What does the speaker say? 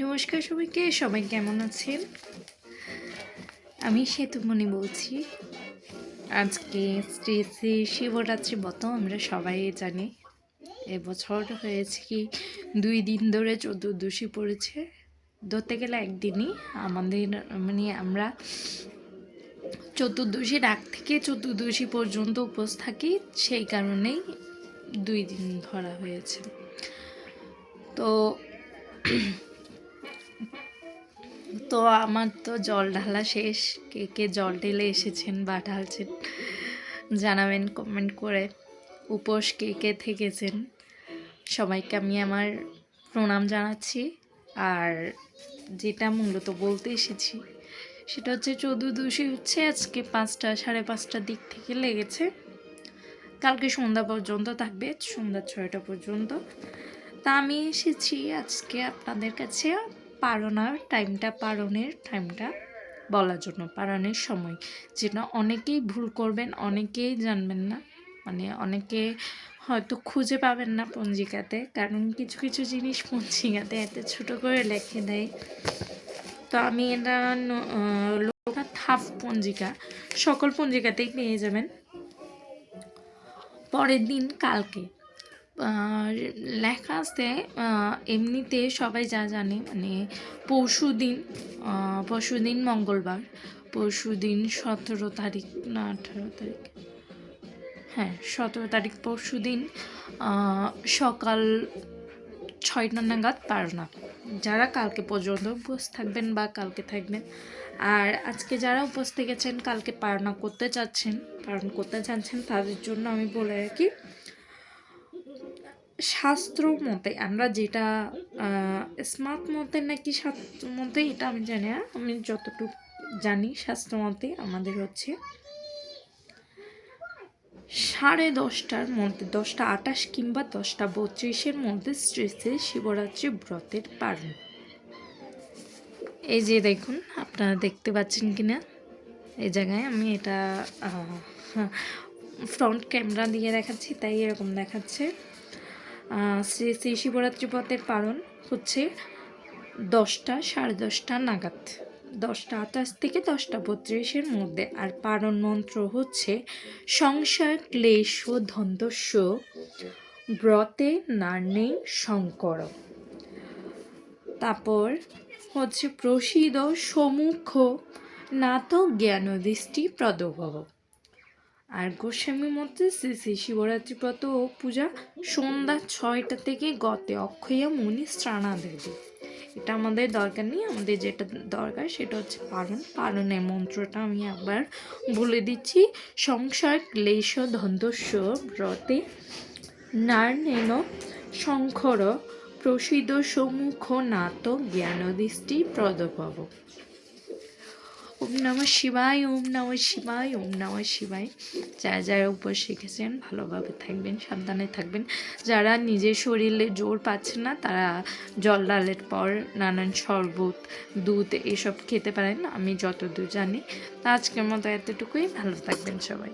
নমস্কার সবাইকে, সবাই কেমন আছেন? আমি সেতুমণি বলছি। আজকে শ্রী শিবরাত্রি ব্রত আমরা সবাই জানি। এবছর হয়েছে কি, দুই দিন ধরে চতুর্দশী পড়েছে। ধরতে গেলে একদিনই। আমাদের মানে আমরা চতুর্দশীর আগ থেকে চতুর্দশী পর্যন্ত উপোস থাকি, সেই কারণেই দুই দিন ধরা হয়েছে। তো তো আমার তো জল ঢালা শেষ। কে কে জল ঢেলে এসেছেন বা ঢালছেন জানাবেন কমেন্ট করে। উপোস কে কে থেকেছেন সবাইকে আমি আমার প্রণাম জানাচ্ছি। আর যেটা মূলত বলতে এসেছি সেটা হচ্ছে চতুর্দশী হচ্ছে আজকে পাঁচটা, সাড়ে পাঁচটার দিক থেকে লেগেছে। কালকে সন্ধ্যা পর্যন্ত থাকবে, সন্ধ্যা ছয়টা পর্যন্ত। তা আমি এসেছি আজকে আপনাদের কাছে পারনার টাইমটা পারনের টাইমটা বলার জন্য পারনের সময়, যেটা অনেকেই ভুল করবেন, অনেকেই জানবেন না মানে অনেকে হয়তো খুঁজে পাবেন না পঞ্জিকাতে, কারণ কিছু কিছু জিনিস পঞ্জিকাতে এত ছোটো করে লেখে দেয়। তো আমি এটা লোকনাথ হাফ পঞ্জিকা, সকল পঞ্জিকাতেই পেয়ে যাবেন। পরের দিন কালকে। লেখা আছে এমনিতে সবাই যা জানে মানে পরশু দিন পরশু দিন মঙ্গলবার পরশু দিন সতেরো তারিখ, না, আঠারো তারিখ। হ্যাঁ সতেরো তারিখ পরশু দিন সকাল ছয়টা নাগাদ পারনা। যারা কালকে পর্যন্ত উপোস থাকবেন বা কালকে থাকবেন, আর আজকে যারা উপোস থেকেছেন কালকে পারনা করতে চাচ্ছেন পালন করতে চাচ্ছেন, তাদের জন্য আমি বলে রাখি শাস্ত্র মতে, আমরা যেটা স্মার্ট মতে নাকি শাস্ত্র মতে, এটা আমি জানি না। আমি যতটুকু জানি শাস্ত্র মতে, আমাদের হচ্ছে সাড়ে দশটার মধ্যে, দশটা আটাশ কিংবা দশটা বত্রিশের মধ্যে শ্রী শিবরাত্রি ব্রতের পালন। এই যে দেখুন, আপনারা দেখতে পাচ্ছেন কি না এই জায়গায় আমি এটা ফ্রন্ট ক্যামেরা দিয়ে দেখাচ্ছি, তাই এরকম দেখাচ্ছে। শ্রী শ্রী শিবরাত্রি ব্রতের পালন হচ্ছে দশটা, সাড়ে দশটা নাগাদ। দশটা আঠাশ থেকে দশটা বত্রিশের মধ্যে। আর পারণ মন্ত্র হচ্ছে সংসার ক্লেশ ও ধন্দস্য ব্রতে নার্নে শঙ্কর। তারপর হচ্ছে প্রসিদ সমুখ নাত জ্ঞান দৃষ্টি প্রদভব। আর গোস্বামীর মধ্যে শ্রী শ্রী শিবরাত্রি ব্রত ও পূজা সন্ধ্যা ছয়টা থেকে গতে অক্ষয়া মুনি স্নানা দেবী এটা আমাদের দরকার নেই, আমাদের যেটা দরকার সেটা হচ্ছে পালন। পালনের মন্ত্রটা আমি একবার বলে দিচ্ছি। সংসার, ক্লেশ, ধন্দস্য, ব্রতে নার্নেন শঙ্কর প্রসিদ্ধ সম্মুখ নাত জ্ঞানদৃষ্টি প্রদভব ওম নম শিবায়, ওম নম শিবায়, ওম নম শিবায়। যারা যারা উপর শিখেছেন ভালোভাবে থাকবেন, সাবধানে থাকবেন। যারা নিজের শরীরে জোর পাচ্ছে না, তারা জল ডালের পর নানান শরবত, দুধ এসব খেতে পারেন। আমি যতদূর জানি, তা আজকের মতো এতটুকুই। ভালো থাকবেন সবাই।